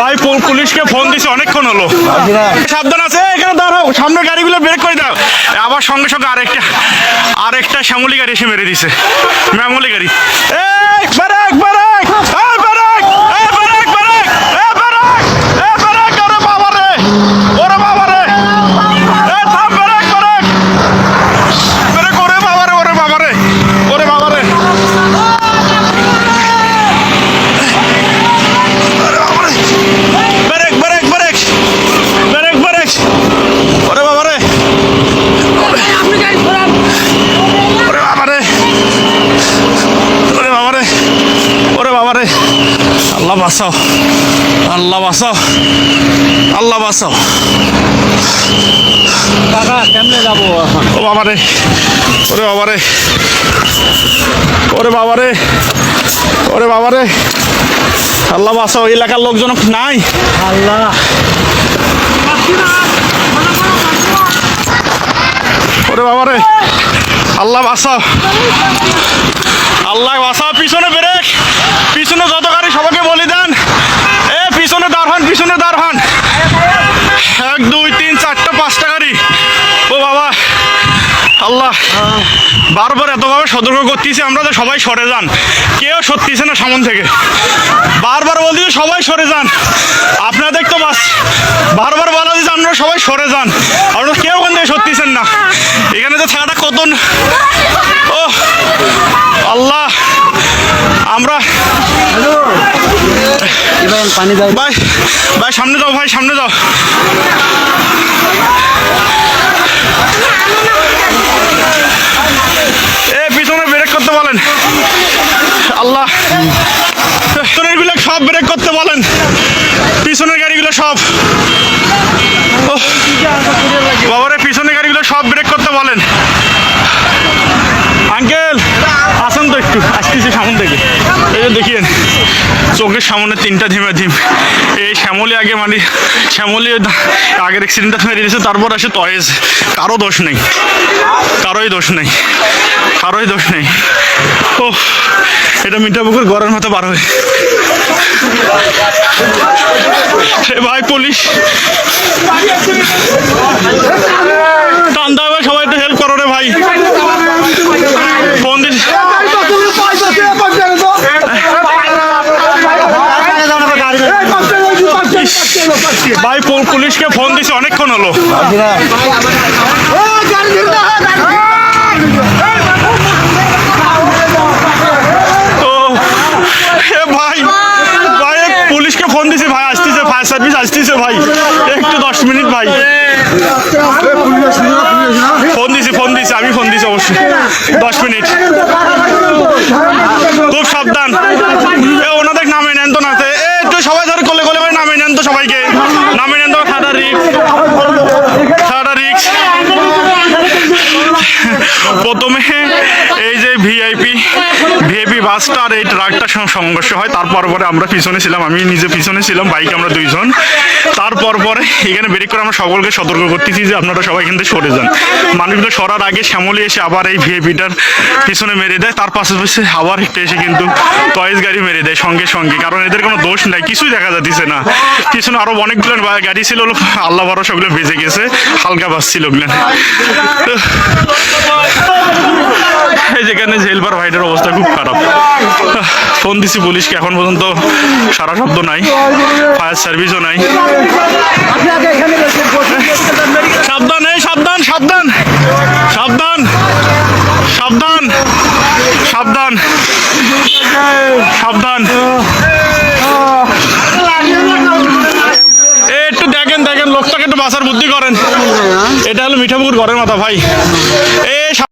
ভাই পুলিশকে ফোন দিছে, অনেকক্ষণ হলো। সাবধান আছে, এখানে দাঁড়াও, সামনের গাড়িগুলো ব্রেক করে দাও। আবার সঙ্গে সঙ্গে আরেকটা আরেকটা শ্যামলি গাড়ি এসে মেরে দিছে। ম্যামলি গাড়ি। এই ব্রেক আল্লাহ বাঁচাও। আল্লাহ বাঁচাও। আল্লাহ বাঁচাও। কাকা কেমনে যাব এখন? ও বাবা রে ওরে বাবা রে ওরে বাবা রে ওরে বাবা রে আল্লাহ বাঁচাও এলাকার লোকজন নাই। আল্লাহ। ওরে বাবা রে আল্লাহ বাঁচাও। আল্লাহ বাঁচাও পিছনে ব্রেক পিছনে যত সবাইকে বলি দেন। এ, পিছনে দাঁড় হন, পিছনে দাঁড় হন। এক, দুই, তিন, চারটা, পাঁচটা গাড়ি। ও বাবা। আল্লাহ। বারবার এতভাবে সতর্ক করতেছি আমরা যে সবাই সরে যান। কেউ সত্যিছে না সামন থেকে। বারবার বলছি সবাই সরে যান। আপনাদের তো বাস বারবার বলা দিচ্ছে আপনারা সবাই সরে যান। আপনারা কেউ ওখান থেকে সত্যিছেন না। এখানে তো থাকাটা কত পানি দাও। ভাই ভাই, সামনে যাও ভাই, সামনে যাও এ, পিছনে ব্রেক করতে বলেন। আল্লাহ। সব ব্রেক করতে বলেন পিছনের গাড়িগুলো সব ওহ, বাবারে পিছনের গাড়িগুলো সব ব্রেক করতে বলেন আঙ্কেল আসুন তো একটু আসতেছি সামন থেকে এই যে দেখিয়েন চোখের সামনে তিনটা ধিমে ধিম। এই শ্যামলি আগে মানে শ্যামলি আগের অ্যাক্সিডেন্টটা মেরে দিয়েছে, তারপর আসে তয়েজ। কারও দোষ নেই। কারোই দোষ নেই। কারোই দোষ নেই। ও এটা মিঠাপুকুর গরের মতো বার হয়ে। ভাই, পুলিশ টান দাও ভাই, সবাই একটু হেল্প করো রে ভাই ফোন দিস ভাই পু- পুলিশকে ফোন দিছে, অনেকক্ষণ হলো। ভাই ভাই পুলিশকে ফোন ভাই, আসতেছে আসতেছে, ভাই। একটু দশ মিনিট, ভাই। ফোন ফোন আমি ফোন দশ মিনিট। খুব সাবধান। ওনাদের নামে নেন তো না। একটু সবাই ধরে কোলে কোলে নেন তো সবাইকে। নামে নেন তো সাদা রিক্স। সাদা রিক্স। প্রথমে এই যে ভিআইপি ভিআইপি বাসটা আর এই ট্রাকটার সঙ্গে সংঘর্ষ হয়। তারপর পরে আমরা পিছনে ছিলাম, আমি নিজে পিছনে ছিলাম, বাইকে আমরা দুইজন। তারপর পরে এখানে বেরিয়ে করে আমরা সকলকে সতর্ক করতেছি যে আপনারা সবাই এখান থেকে সরে যান। মানুষগুলো সরার আগে শ্যামলি এসে আবার এই ভিআইপিটার পিছনে মেরে দেয়, তার পাশে পাশে আবার একটা এসে কিন্তু টয়েস গাড়ি মেরে দেয় সঙ্গে সঙ্গে। কারণ এদের কোনো দোষ নাই, কিছুই দেখা যাচ্ছে না। পিছনে আরও অনেকগুলো গাড়ি ছিল আল্লাহ ভরসা ওগুলো বেজে গেছে, হালকা বাস ছিল ওগুলো যেখানে জেলবার ভাইটার অবস্থা খুব খারাপ। ফোন দিছি পুলিশকে, এখন পর্যন্ত সারা শব্দ নাই, ফায়ার সার্ভিসও নাই। সাবধান, এই সাবধান সাবধান সাবধান সাবধান সাবধান সাবধান। এ, একটু দেখেন দেখেন, লোকটাকে একটু বাসার বুদ্ধি করেন। এটা হলো মিঠাপুকুর ঘরের মাথা, ভাই।